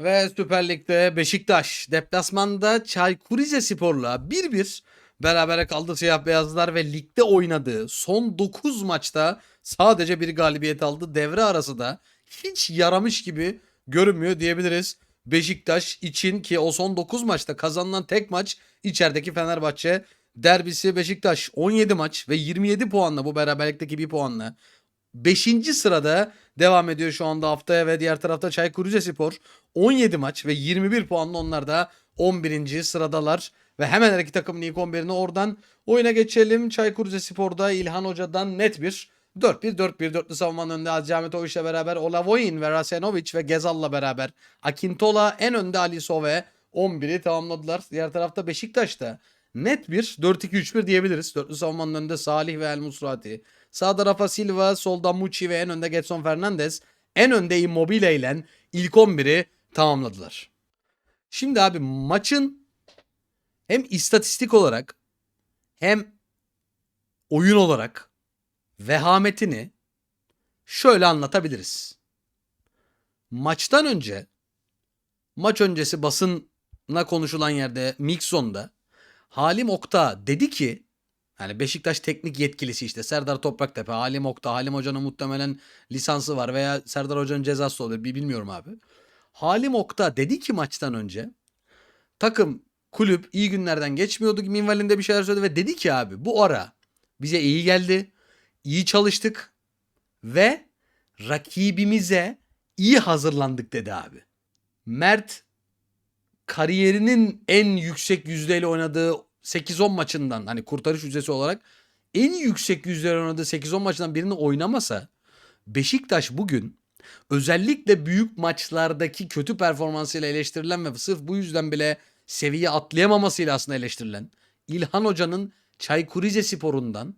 Ve Süper Lig'de Beşiktaş deplasmanda Çaykur Rizespor'la 1-1 berabere kaldı siyah beyazlar ve ligde oynadığı son 9 maçta sadece bir galibiyet aldı. Devre arası da hiç yaramış gibi görünmüyor diyebiliriz. Beşiktaş için ki o son 9 maçta kazanılan tek maç içerideki Fenerbahçe derbisi Beşiktaş 17 maç ve 27 puanla bu beraberlikteki bir puanla 5. sırada devam ediyor şu anda haftaya ve diğer tarafta Çaykur Rizespor 17 maç ve 21 puanla onlar da 11. sıradalar. Ve hemen her iki takımın ilk 11'ini oradan oyuna geçelim. Çaykur Rizespor'da İlhan Hoca'dan net bir 4-1 4-1 dörtlü savunmanın önünde Aziz Ahmetoviç'le beraber Olavoyin ve Rasenovic ve Gezal'la beraber Akintola en önde Aliso ve 11'i tamamladılar. Diğer tarafta Beşiktaş'ta net bir 4-2-3-1 diyebiliriz. Dörtlü savunmanın önünde Salih ve El Musrati. Sağda Rafa Silva, solda Muçi ve en önde Getson Fernandez. En önde Immobile ile ilk 11'i tamamladılar. Şimdi abi maçın hem istatistik olarak hem oyun olarak vehametini şöyle anlatabiliriz. Maçtan önce maç öncesi basına konuşulan yerde Mixon'da Halim Okta dedi ki yani Beşiktaş teknik yetkilisi işte Serdar Topraktepe, Halim Okta, Halim Hoca'nın muhtemelen lisansı var veya Serdar Hoca'nın cezası oluyor bir bilmiyorum abi. Halim Okta dedi ki maçtan önce takım kulüp iyi günlerden geçmiyordu. Minvalinde bir şeyler söyledi ve dedi ki abi bu ara bize iyi geldi. iyi çalıştık ve rakibimize iyi hazırlandık dedi abi. Mert kariyerinin en yüksek yüzdeyle oynadığı 8-10 maçından hani kurtarış yüzdesi olarak en yüksek yüzdeyle oynadığı 8-10 maçından birini oynamasa Beşiktaş bugün özellikle büyük maçlardaki kötü performansıyla eleştirilen ve sırf bu yüzden bile seviye atlayamamasıyla aslında eleştirilen İlhan Hoca'nın Çaykur Rizespor'undan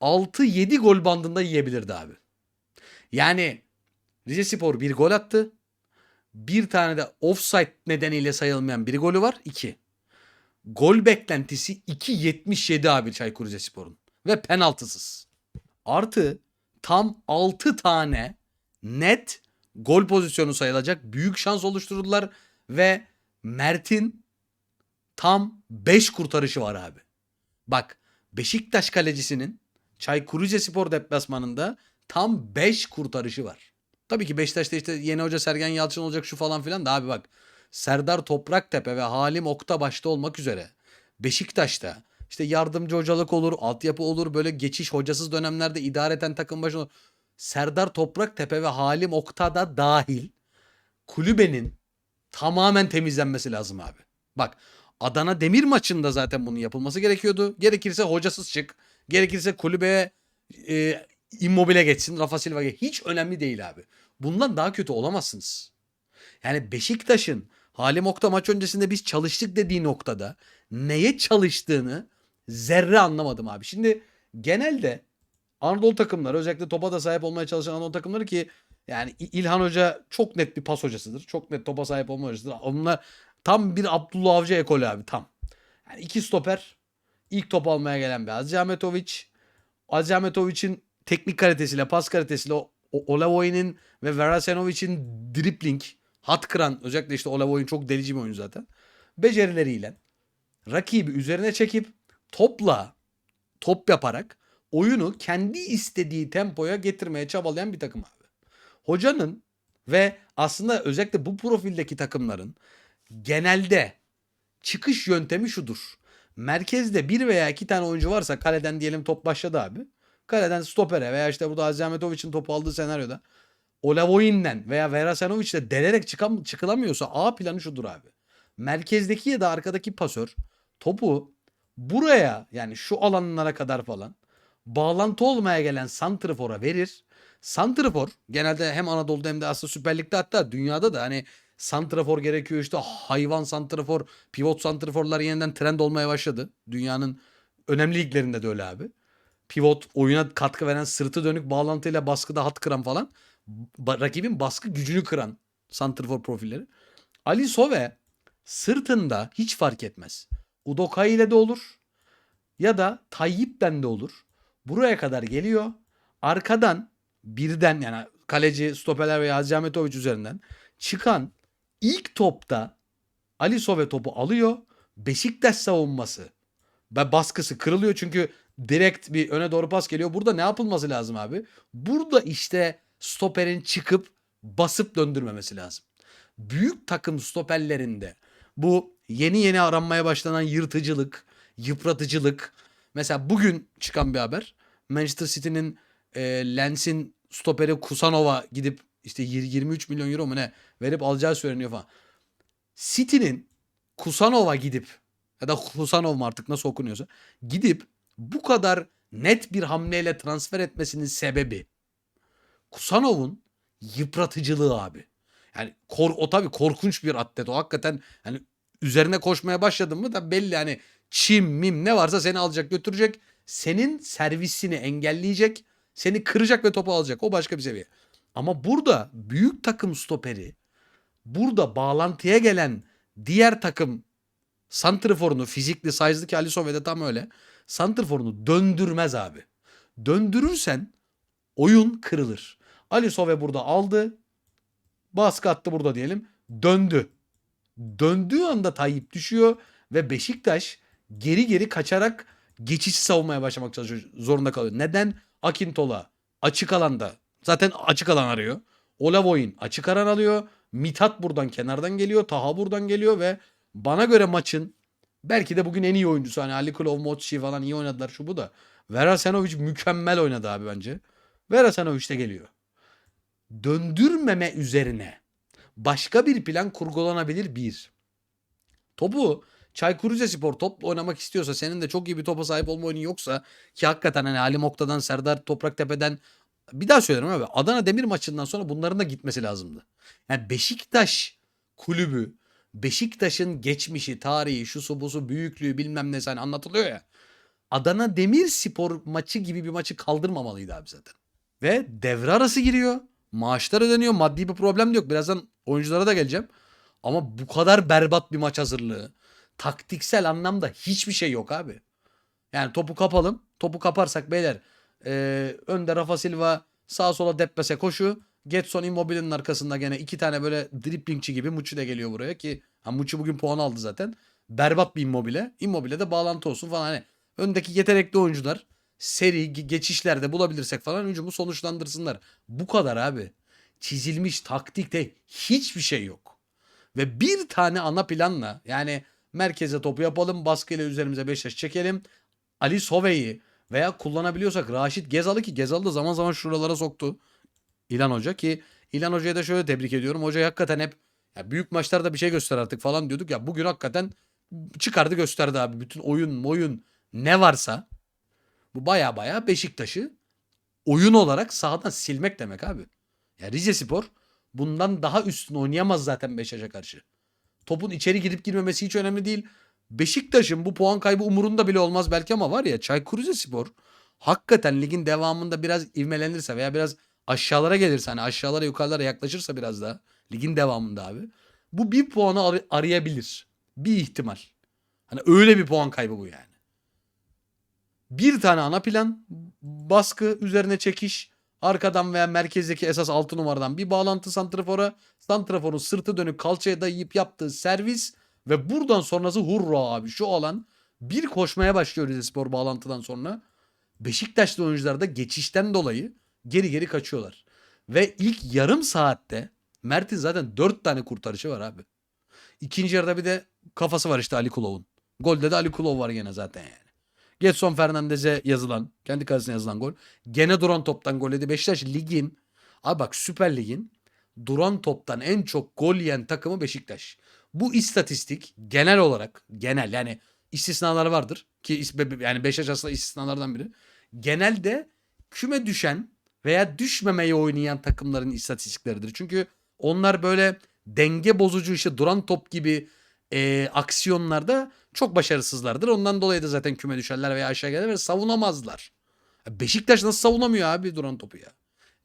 6-7 gol bandında yiyebilirdi abi. Yani Rizespor bir gol attı. Bir tane de offside nedeniyle sayılmayan bir golü var. 2. Gol beklentisi 2.77 abi Çaykur Rizespor'un. Ve penaltısız. Artı tam 6 tane net gol pozisyonu sayılacak büyük şans oluşturdular ve Mert'in tam 5 kurtarışı var abi. Bak Beşiktaş kalecisinin Çaykur Rizespor deplasmanında tam 5 kurtarışı var. Tabii ki Beşiktaş'ta işte yeni hoca Sergen Yalçın olacak şu falan filan da abi bak Serdar Topraktepe ve Halim Okta başta olmak üzere Beşiktaş'ta işte yardımcı hocalık olur, altyapı olur, böyle geçiş hocasız dönemlerde idareten takım başına olur. Serdar Topraktepe ve Halim Okta da dahil kulübenin tamamen temizlenmesi lazım abi. Bak Adana Demir maçında zaten bunun yapılması gerekiyordu. Gerekirse hocasız çık. Gerekirse kulübeye e, immobile geçsin. Rafa Silva geç. Hiç önemli değil abi. Bundan daha kötü olamazsınız. Yani Beşiktaş'ın Halim Okta maç öncesinde biz çalıştık dediği noktada neye çalıştığını zerre anlamadım abi. Şimdi genelde Anadolu takımları özellikle topa da sahip olmaya çalışan Anadolu takımları ki yani İlhan Hoca çok net bir pas hocasıdır. Çok net topa sahip olma hocasıdır. Onlar tam bir Abdullah Avcı ekolü abi tam. Yani iki stoper ilk top almaya gelen bir Aziz Ahmetoviç'in teknik kalitesiyle, pas kalitesiyle o, o Olavoy'un ve Verasenovic'in dribbling, hat kıran özellikle işte Olavoy'un çok delici bir oyun zaten. Becerileriyle rakibi üzerine çekip topla top yaparak oyunu kendi istediği tempoya getirmeye çabalayan bir takım abi. Hocanın ve aslında özellikle bu profildeki takımların genelde çıkış yöntemi şudur. Merkezde bir veya iki tane oyuncu varsa kaleden diyelim top başladı abi. Kaleden stopere veya işte burada Aziz Ahmetoviç'in topu aldığı senaryoda Olavoyin'den veya Verasanovic'le delerek çıkam çıkılamıyorsa A planı şudur abi. Merkezdeki ya da arkadaki pasör topu buraya yani şu alanlara kadar falan bağlantı olmaya gelen Santrfor'a verir. Santrfor genelde hem Anadolu'da hem de aslında Süper Lig'de hatta dünyada da hani Santrafor gerekiyor işte hayvan Santrafor, pivot Santraforlar yeniden trend olmaya başladı. Dünyanın önemli liglerinde de öyle abi. Pivot oyuna katkı veren sırtı dönük bağlantıyla baskıda hat kıran falan. Rakibin baskı gücünü kıran Santrafor profilleri. Ali Sove sırtında hiç fark etmez. Udokai ile de olur ya da Tayyip'ten de olur. Buraya kadar geliyor. Arkadan birden yani kaleci, stoperler veya Aziz Ahmetoviç üzerinden çıkan İlk topta Ali Sove topu alıyor. Beşiktaş savunması ve baskısı kırılıyor çünkü direkt bir öne doğru pas geliyor. Burada ne yapılması lazım abi? Burada işte stoperin çıkıp basıp döndürmemesi lazım. Büyük takım stoperlerinde bu yeni yeni aranmaya başlanan yırtıcılık, yıpratıcılık. Mesela bugün çıkan bir haber. Manchester City'nin e, Lens'in stoperi Kusanova gidip işte yir- 23 milyon euro mu ne verip alacağı söyleniyor falan. City'nin Kusanova gidip ya da Kusanov mu artık nasıl okunuyorsa gidip bu kadar net bir hamleyle transfer etmesinin sebebi Kusanov'un yıpratıcılığı abi. Yani kor, o tabii korkunç bir atlet. O hakikaten hani üzerine koşmaya başladın mı da belli hani çim mim ne varsa seni alacak götürecek. Senin servisini engelleyecek. Seni kıracak ve topu alacak. O başka bir seviye. Ama burada büyük takım stoperi burada bağlantıya gelen diğer takım santrforunu fizikli size'lı ki Ali Sove de tam öyle. Santrforunu döndürmez abi. Döndürürsen oyun kırılır. Ali Sove burada aldı. Baskı attı burada diyelim. Döndü. Döndüğü anda Tayyip düşüyor ve Beşiktaş geri geri kaçarak geçişi savunmaya başlamak zorunda kalıyor. Neden? Akintola açık alanda zaten açık alan arıyor. Olavoy'un açık alan alıyor. Mithat buradan kenardan geliyor. Taha buradan geliyor ve bana göre maçın belki de bugün en iyi oyuncusu. Hani Ali Kulov, Mochi falan iyi oynadılar şu bu da. Verasenovic mükemmel oynadı abi bence. Verasenovic de geliyor. Döndürmeme üzerine başka bir plan kurgulanabilir bir. Topu Çaykur Rizespor topla oynamak istiyorsa senin de çok iyi bir topa sahip olma oyunun yoksa ki hakikaten hani Ali Mokta'dan Serdar Topraktepe'den bir daha söylerim abi Adana Demir maçından sonra bunların da gitmesi lazımdı. Yani Beşiktaş kulübü Beşiktaş'ın geçmişi, tarihi, şusu busu, büyüklüğü bilmem ne hani anlatılıyor ya. Adana Demirspor maçı gibi bir maçı kaldırmamalıydı abi zaten. Ve devre arası giriyor. Maaşlar ödeniyor. Maddi bir problem de yok. Birazdan oyunculara da geleceğim. Ama bu kadar berbat bir maç hazırlığı. Taktiksel anlamda hiçbir şey yok abi. Yani topu kapalım. Topu kaparsak beyler. eee, önde Rafa Silva sağa sola deplese koşu. Getson Immobile'nin arkasında gene iki tane böyle driplingçi gibi Muçi de geliyor buraya ki ha, Muçi bugün puan aldı zaten. Berbat bir Immobile. Immobile de bağlantı olsun falan hani. Öndeki yetenekli oyuncular seri ge- geçişlerde bulabilirsek falan hücumu sonuçlandırsınlar. Bu kadar abi. Çizilmiş taktikte hiçbir şey yok. Ve bir tane ana planla yani merkeze topu yapalım baskıyla üzerimize Beşiktaş çekelim. Ali Sove'yi veya kullanabiliyorsak Raşit Gezal'ı ki Gezal'ı da zaman zaman şuralara soktu. İlan Hoca ki İlan Hoca'yı da şöyle tebrik ediyorum. Hoca hakikaten hep ya büyük maçlarda bir şey göster artık falan diyorduk ya bugün hakikaten çıkardı gösterdi abi. Bütün oyun oyun ne varsa bu baya baya Beşiktaş'ı oyun olarak sahadan silmek demek abi. Ya Rize Spor bundan daha üstün oynayamaz zaten Beşiktaş'a karşı. Topun içeri girip girmemesi hiç önemli değil. Beşiktaş'ın bu puan kaybı umurunda bile olmaz belki ama var ya Çaykur Rizespor hakikaten ligin devamında biraz ivmelenirse veya biraz aşağılara gelirse hani aşağılara yukarılara yaklaşırsa biraz daha ligin devamında abi bu bir puanı ar- arayabilir. Bir ihtimal. Hani öyle bir puan kaybı bu yani. Bir tane ana plan, baskı, üzerine çekiş, arkadan veya merkezdeki esas 6 numaradan bir bağlantı santrafora, santraforun sırtı dönük kalçaya dayayıp yaptığı servis ve buradan sonrası hurra abi şu alan bir koşmaya başlıyor Rizespor bağlantıdan sonra. Beşiktaşlı oyuncular da geçişten dolayı geri geri kaçıyorlar. Ve ilk yarım saatte Mert'in zaten 4 tane kurtarışı var abi. İkinci yarıda bir de kafası var işte Ali Kulov'un. Golde de Ali Kulov var gene zaten yani. Getson Fernandez'e yazılan, kendi kalesine yazılan gol. Gene duran toptan gol yedi. Beşiktaş ligin, abi bak Süper Lig'in duran toptan en çok gol yiyen takımı Beşiktaş. Bu istatistik genel olarak, genel yani istisnalar vardır. Ki yani Beşiktaş aslında istisnalardan biri. Genelde küme düşen veya düşmemeyi oynayan takımların istatistikleridir. Çünkü onlar böyle denge bozucu işte duran top gibi e, aksiyonlarda çok başarısızlardır. Ondan dolayı da zaten küme düşerler veya aşağı gelirler ve savunamazlar. Beşiktaş nasıl savunamıyor abi duran topu ya?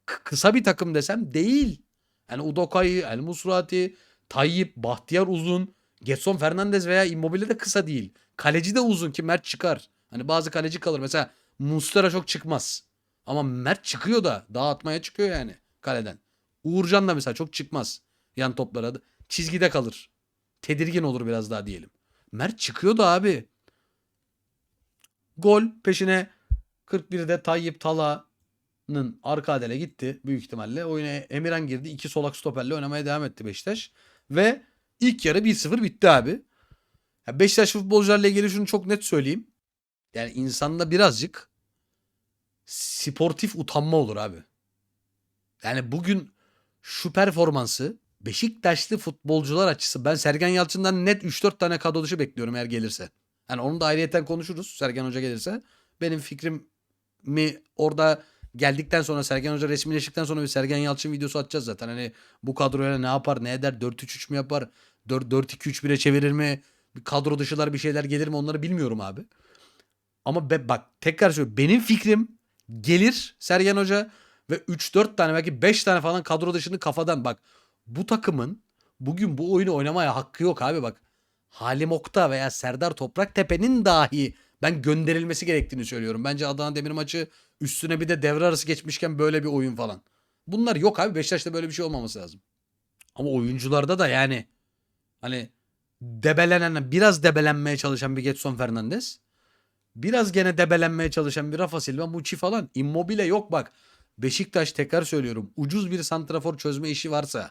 K- kısa bir takım desem değil. Yani Udokay, El Musrati, Tayyip, Bahtiyar uzun. Getson Fernandez veya Immobile de kısa değil. Kaleci de uzun ki Mert çıkar. Hani bazı kaleci kalır. Mesela Mustera çok çıkmaz. Ama Mert çıkıyor da dağıtmaya çıkıyor yani kaleden. Uğurcan da mesela çok çıkmaz yan toplara. çizgide kalır. Tedirgin olur biraz daha diyelim. Mert çıkıyordu abi. Gol peşine 41'de Tayyip Tala'nın arka adele gitti büyük ihtimalle. Oyuna Emirhan girdi. iki solak stoperle oynamaya devam etti Beşiktaş. Ve ilk yarı 1-0 bitti abi. Ya Beşiktaş futbolcularla ilgili şunu çok net söyleyeyim. Yani insanda birazcık sportif utanma olur abi. Yani bugün şu performansı Beşiktaşlı futbolcular açısı ben Sergen Yalçın'dan net 3-4 tane kadro dışı bekliyorum eğer gelirse. Yani onu da ayrıyeten konuşuruz Sergen Hoca gelirse. Benim fikrim mi orada geldikten sonra Sergen Hoca resmileştikten sonra bir Sergen Yalçın videosu atacağız zaten. Hani bu kadroyla ne yapar, ne eder, 4-3-3 mü yapar, 4-2-3-1'e çevirir mi? Kadro dışılar bir şeyler gelir mi onları bilmiyorum abi. Ama be, bak tekrar söylüyorum. Benim fikrim gelir Sergen Hoca ve 3-4 tane belki 5 tane falan kadro dışını kafadan bak. Bu takımın bugün bu oyunu oynamaya hakkı yok abi bak. Halim Okta veya Serdar Topraktepe'nin dahi ben gönderilmesi gerektiğini söylüyorum. Bence Adana Demir maçı üstüne bir de devre arası geçmişken böyle bir oyun falan. Bunlar yok abi. Beşiktaş'ta böyle bir şey olmaması lazım. Ama oyuncularda da yani hani debelenen biraz debelenmeye çalışan bir Getson Fernandes. Biraz gene debelenmeye çalışan bir Rafa Silva, Muçi falan. Immobile yok bak. Beşiktaş tekrar söylüyorum. Ucuz bir santrafor çözme işi varsa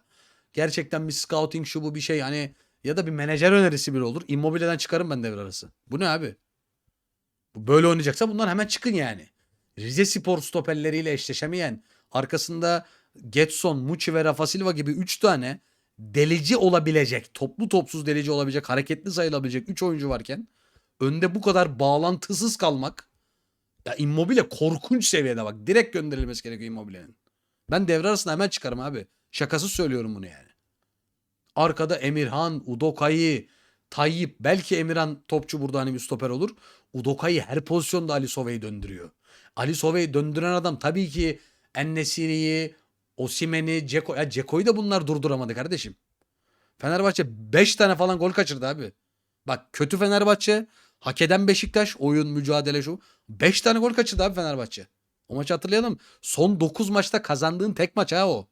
gerçekten bir scouting şu bu bir şey hani ya da bir menajer önerisi bile olur. Immobile'den çıkarım ben devre arası. Bu ne abi? Böyle oynayacaksa bunlar hemen çıkın yani. Rize Spor stoperleriyle eşleşemeyen arkasında Getson, Muçi ve Rafa Silva gibi 3 tane delici olabilecek, toplu topsuz delici olabilecek, hareketli sayılabilecek 3 oyuncu varken önde bu kadar bağlantısız kalmak ya Immobile korkunç seviyede bak. Direkt gönderilmesi gerekiyor Immobile'nin. Ben devre arasında hemen çıkarım abi. Şakasız söylüyorum bunu yani. Arkada Emirhan, Udokay'ı, Tayyip. Belki Emirhan topçu burada hani bir stoper olur. Udokay'ı her pozisyonda Ali Sove'yi döndürüyor. Ali Sove'yi döndüren adam tabii ki Ennesiri'yi, Osimen'i, Ceko. Ya Ceko'yu da bunlar durduramadı kardeşim. Fenerbahçe 5 tane falan gol kaçırdı abi. Bak kötü Fenerbahçe, hak eden Beşiktaş, oyun, mücadele şu. 5 tane gol kaçırdı abi Fenerbahçe. O maçı hatırlayalım. Son 9 maçta kazandığın tek maç ha o.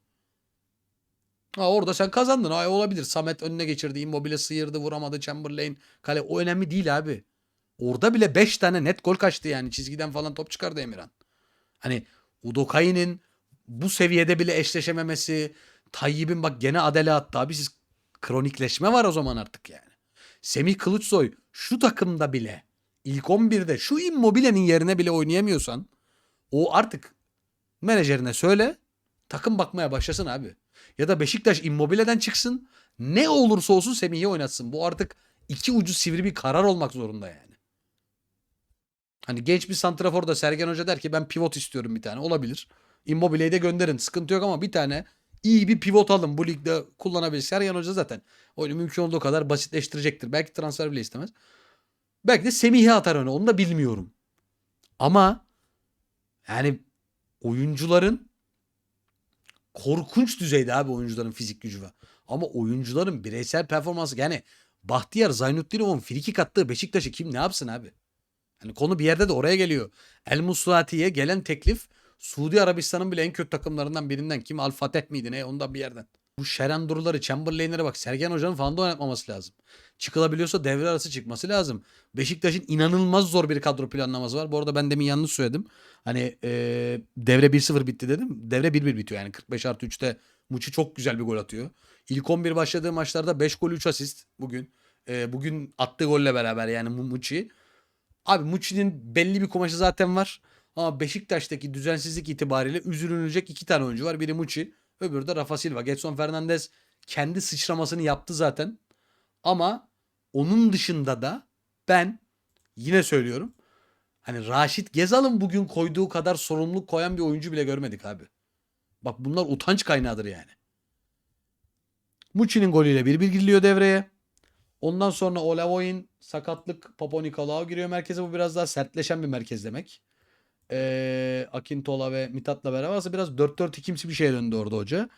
Ha orada sen kazandın. Ha olabilir. Samet önüne geçirdi. Immobile sıyırdı. Vuramadı. Chamberlain. Kale. O önemli değil abi. Orada bile 5 tane net gol kaçtı yani. Çizgiden falan top çıkardı Emirhan. Hani Udokay'ın bu seviyede bile eşleşememesi. Tayyip'in bak gene adele attı abi. Siz kronikleşme var o zaman artık yani. Semih Kılıçsoy şu takımda bile ilk 11'de şu Immobile'nin yerine bile oynayamıyorsan o artık menajerine söyle takım bakmaya başlasın abi. Ya da Beşiktaş Immobile'den çıksın ne olursa olsun Semih'i oynatsın. Bu artık iki ucu sivri bir karar olmak zorunda yani. Hani genç bir santrafor da Sergen Hoca der ki ben pivot istiyorum bir tane olabilir. Immobile'yi de gönderin sıkıntı yok ama bir tane iyi bir pivot alın bu ligde kullanabilir. Sergen Hoca zaten oyunu mümkün olduğu kadar basitleştirecektir. Belki transfer bile istemez. Belki de Semih'i atar öne onu da bilmiyorum. Ama yani oyuncuların korkunç düzeyde abi oyuncuların fizik gücü var. Ama oyuncuların bireysel performansı yani Bahtiyar Zaynutdinov'un frikik attığı Beşiktaş'ı kim ne yapsın abi? Hani konu bir yerde de oraya geliyor. El Musrati'ye gelen teklif Suudi Arabistan'ın bile en kötü takımlarından birinden. Kim Al Fateh miydi ne ondan bir yerden. Bu Şeren Duruları, Chamberlain'lere bak. Sergen Hoca'nın falan da oynatmaması lazım. Çıkılabiliyorsa devre arası çıkması lazım. Beşiktaş'ın inanılmaz zor bir kadro planlaması var. Bu arada ben demin yanlış söyledim. Hani e, devre 1-0 bitti dedim. Devre 1-1 bitiyor yani 45 artı 3'te Muçi çok güzel bir gol atıyor. İlk 11 başladığı maçlarda 5 gol 3 asist bugün. E, bugün attığı golle beraber yani Muçi. Abi Muçi'nin belli bir kumaşı zaten var. Ama Beşiktaş'taki düzensizlik itibariyle üzülünecek iki tane oyuncu var. Biri Muçi, öbürü de Rafa Silva. Getson Fernandez kendi sıçramasını yaptı zaten. Ama onun dışında da ben yine söylüyorum. Hani Raşit Gezal'ın bugün koyduğu kadar sorumluluk koyan bir oyuncu bile görmedik abi. Bak bunlar utanç kaynağıdır yani. Muçi'nin golüyle 1-1 giriliyor devreye. Ondan sonra Olavoy'un sakatlık Papa giriyor merkeze. Bu biraz daha sertleşen bir merkez demek. Ee, Akintola ve Mithat'la beraber aslında biraz 4-4-2'msi bir şeye döndü orada hoca.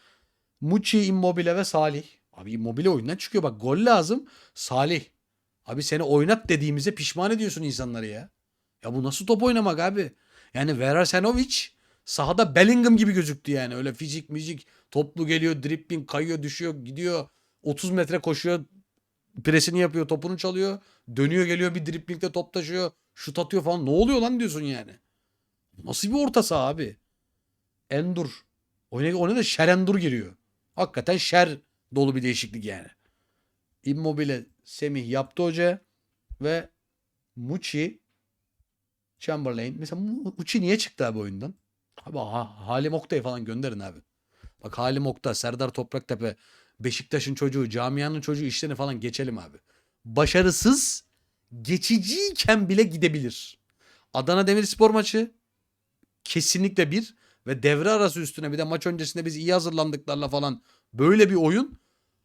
Muçi, Immobile ve Salih. Abi Immobile oyundan çıkıyor. Bak gol lazım. Salih. Abi seni oynat dediğimize pişman ediyorsun insanları ya. Ya bu nasıl top oynamak abi? Yani Vera Senovic sahada Bellingham gibi gözüktü yani. Öyle fizik müzik toplu geliyor, dribbling kayıyor, düşüyor, gidiyor. 30 metre koşuyor. Presini yapıyor, topunu çalıyor. Dönüyor geliyor bir driplingde top taşıyor. Şut atıyor falan. Ne oluyor lan diyorsun yani. Nasıl bir orta saha abi? Endur. Oyuna, oyuna da Şerendur giriyor. Hakikaten şer dolu bir değişiklik yani. Immobile Semih yaptı hoca ve Muçi Chamberlain. Mesela Mu- Muçi niye çıktı abi oyundan? Abi ha, Halim Oktay'ı falan gönderin abi. Bak Halim Oktay, Serdar Topraktepe, Beşiktaş'ın çocuğu, camianın çocuğu işlerini falan geçelim abi. Başarısız geçiciyken bile gidebilir. Adana Demirspor maçı kesinlikle bir ve devre arası üstüne bir de maç öncesinde biz iyi hazırlandıklarla falan böyle bir oyun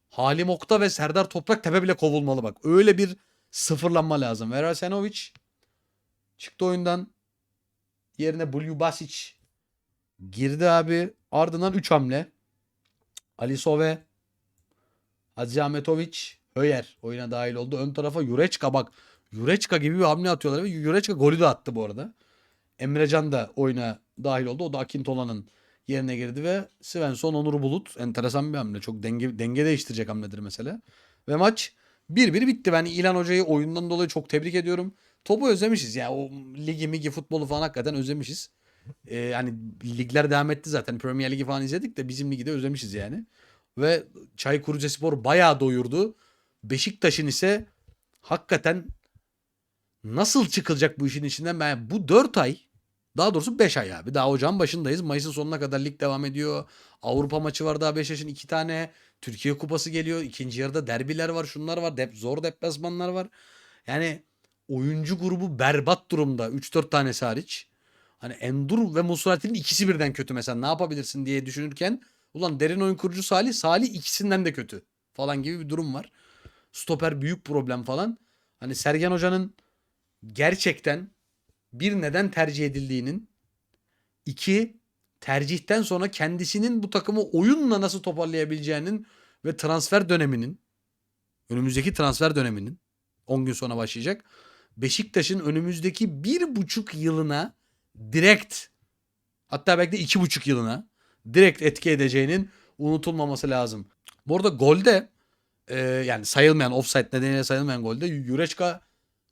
Halim Okta ve Serdar Topraktepe bile kovulmalı bak. Öyle bir sıfırlanma lazım. Vera Senovic çıktı oyundan. Yerine Bulju Basic girdi abi. Ardından 3 hamle. Ali Sove, Hacı Ahmetoviç, Höyer oyuna dahil oldu. Ön tarafa Yureçka bak. Yureçka gibi bir hamle atıyorlar Yureçka golü de attı bu arada. Emrecan da oyuna dahil oldu. O da Akintola'nın yerine girdi ve Svensson Onur Bulut enteresan bir hamle. Çok denge, denge değiştirecek hamledir mesela. Ve maç 1-1 bitti. Ben İlan Hoca'yı oyundan dolayı çok tebrik ediyorum. Topu özlemişiz ya. O ligi migi futbolu falan hakikaten özlemişiz. Ee, yani ligler devam etti zaten. Premier Ligi falan izledik de bizim ligi de özlemişiz yani. Ve Çaykur Rizespor bayağı doyurdu. Beşiktaş'ın ise hakikaten nasıl çıkılacak bu işin içinden ben bu 4 ay daha doğrusu 5 ay abi. Daha ocağın başındayız. Mayıs'ın sonuna kadar lig devam ediyor. Avrupa maçı var daha Beşiktaş'ın 2 tane. Türkiye Kupası geliyor. İkinci yarıda derbiler var. Şunlar var. Dep zor deplasmanlar var. Yani oyuncu grubu berbat durumda. 3-4 tanesi hariç. Hani Endur ve Musrati'nin ikisi birden kötü mesela. Ne yapabilirsin diye düşünürken ulan derin oyun kurucu Salih, Salih ikisinden de kötü falan gibi bir durum var. Stoper büyük problem falan. Hani Sergen Hoca'nın gerçekten bir neden tercih edildiğinin iki tercihten sonra kendisinin bu takımı oyunla nasıl toparlayabileceğinin ve transfer döneminin önümüzdeki transfer döneminin 10 gün sonra başlayacak. Beşiktaş'ın önümüzdeki bir buçuk yılına direkt hatta belki de iki buçuk yılına direkt etki edeceğinin unutulmaması lazım. Bu arada golde e, yani sayılmayan offside nedeniyle sayılmayan golde Yureçka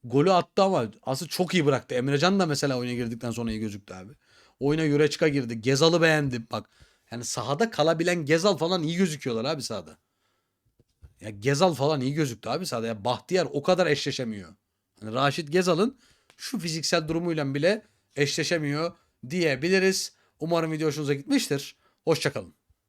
golü attı ama aslında çok iyi bıraktı. Emrecan da mesela oyuna girdikten sonra iyi gözüktü abi. Oyuna Yureçka girdi. Gezal'ı beğendim bak. Yani sahada kalabilen Gezal falan iyi gözüküyorlar abi sahada. Ya Gezal falan iyi gözüktü abi sahada. Ya Bahtiyar o kadar eşleşemiyor. Hani Raşit Gezal'ın şu fiziksel durumuyla bile eşleşemiyor diyebiliriz. Umarım video hoşunuza gitmiştir. Hoşçakalın.